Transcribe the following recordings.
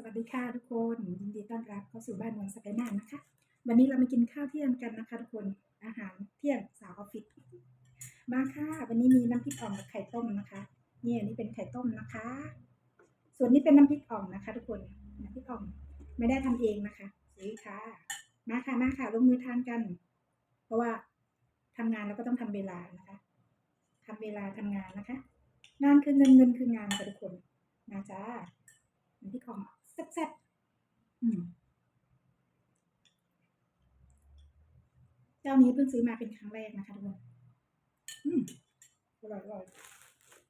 สวัสดีค่ะทุกคนยินดีต้อนรับเข้าสู่บ้านนวลสไปนานนะคะ วันนี้เรามากินข้าวเที่ยงกันนะคะทุกคนอาหารเที่ยงสาวออฟฟิศมาค่ะ วันนี้มีน้ำพริกอ่องกับไข่ต้มนะคะนี่อันนี้เป็นไข่ต้มนะคะ ส่วนนี้เป็นน้ำพริกอ่องนะคะ ทุกคนน้ำพริกอ่องไม่ได้ทำเองนะคะซื้อค่ะ มาค่ะมาค่ะลงมือทานกัน เพราะว่าทำงานเราก็ต้องทำเวลานะคะทำเวลาทำงานนะคะ งานคือเงินเงินคืองานค่ะทุกคนมาจ้าน้ำพริกของ แซ่บๆอืมเจ้านี้เพิ่งซื้อมาเป็นครั้งแรกนะคะทุกคนอืมอร่อยอร่อย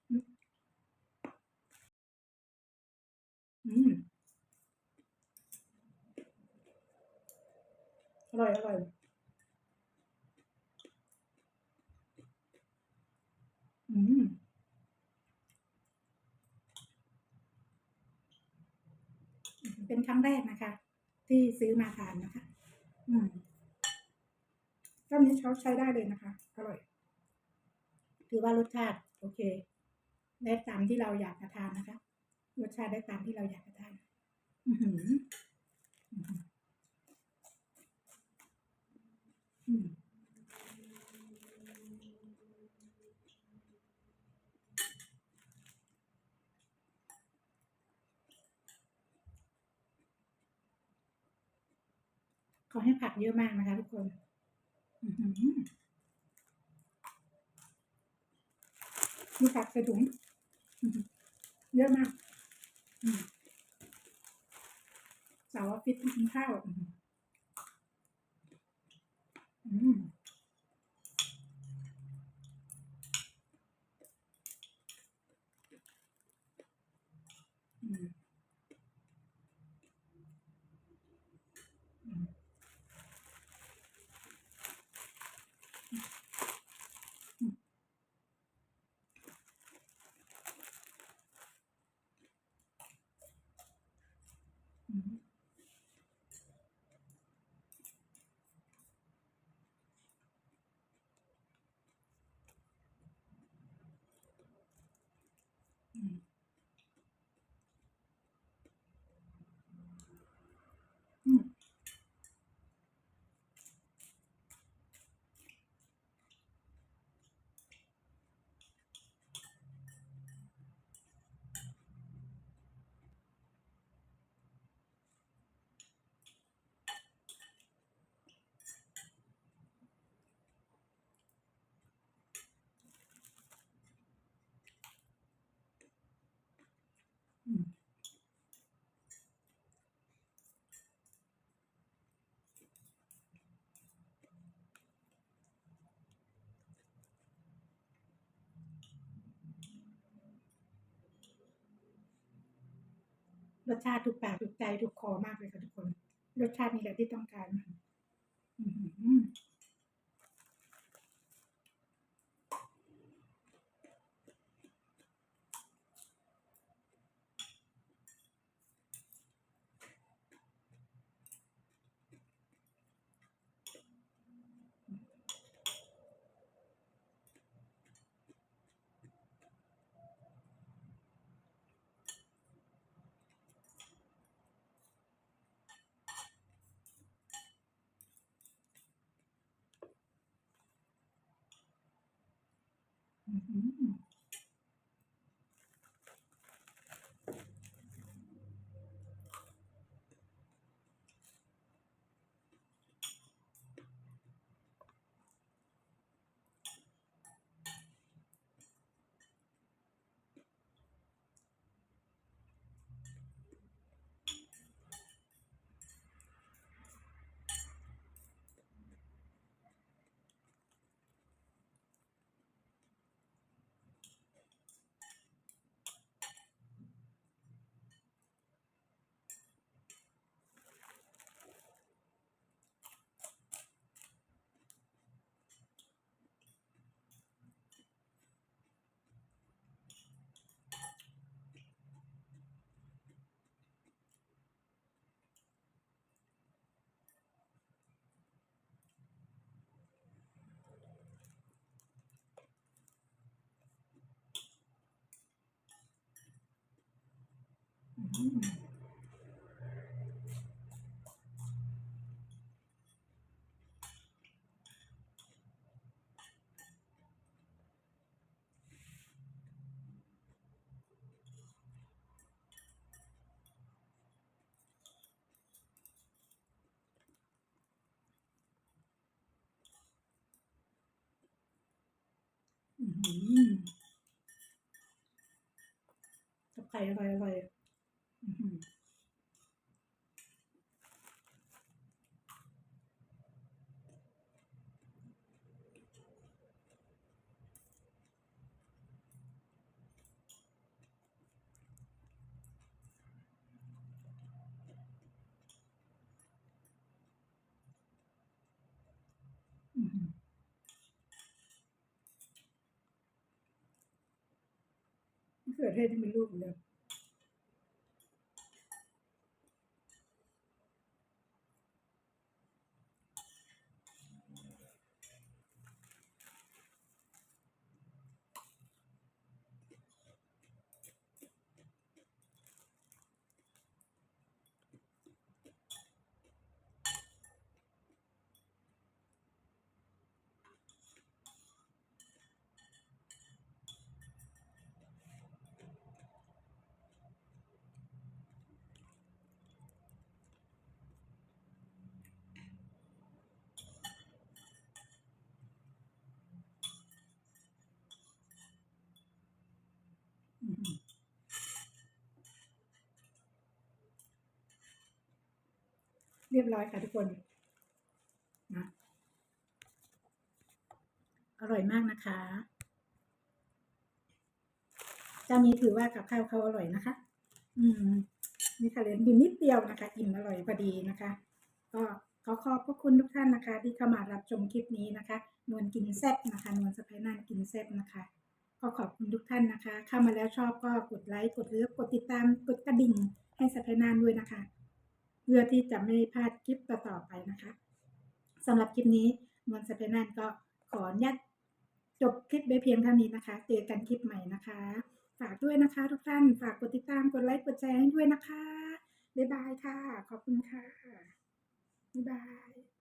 อืมอืมอร่อยอร่อยอืม เป็นครั้งแรกนะคะ ที่ซื้อมาทานนะคะ อืมเจ้านี้เขาใช้ได้เลยนะคะ อร่อย ถือว่ารสชาติโอเค ได้ตามที่เราอยากจะทานนะคะ รสชาติได้ตามที่เราอยากจะทาน อือหืออื้อหืออืม เขาให้ผักเยอะมากนะคะทุกคนมีผักใส่ถุงเยอะมากสาวออฟฟิศกินข้าว รสชาติถูกปากถูกใจถูกคอมากเลยค่ะทุกคน รสชาตินี้แหละที่ต้องการ อื อืมตะไข่อรอะไร ร่อยอื้อหือ อื้อหือมะเขือเทศที่เป็นลูกอยู่เลย อื้อหือเรียบร้อยค่ะทุกคนนะอร่อยมากนะคะเจ้านี้ถือว่ากับข้าวเขาอร่อยนะคะ อืมมีคาเลนบินนิดเดียวนะคะ อิ่มอร่อยพอดีนะคะ ก็ขอขอบพระคุณทุกท่านนะคะ ที่เข้ามารับชมคลิปนี้นะคะ นวลกินแซ่บนะคะนวลสะพายนานกินแซ่บนะคะก็ขอบคุณทุกท่านนะคะ เข้ามาแล้วชอบก็กดไลค์กดเลิฟกดติดตามกดกระดิ่งให้สะพายนานด้วยนะคะ พื่อที่จะไม่พลาดคลิปต่อๆไปนะคะสำหรับคลิปนี้มอนสเปนันก็ขออนุญาตจบคลิปไปเพียงเท่านี้นะคะ เจอกันคลิปใหม่นะคะ ฝากด้วยนะคะทุกท่าน ฝากกดติดตาม กดไลค์ กดแชร์ให้ด้วยนะคะ บ๊ายบายค่ะ ขอบคุณค่ะ บ๊ายบาย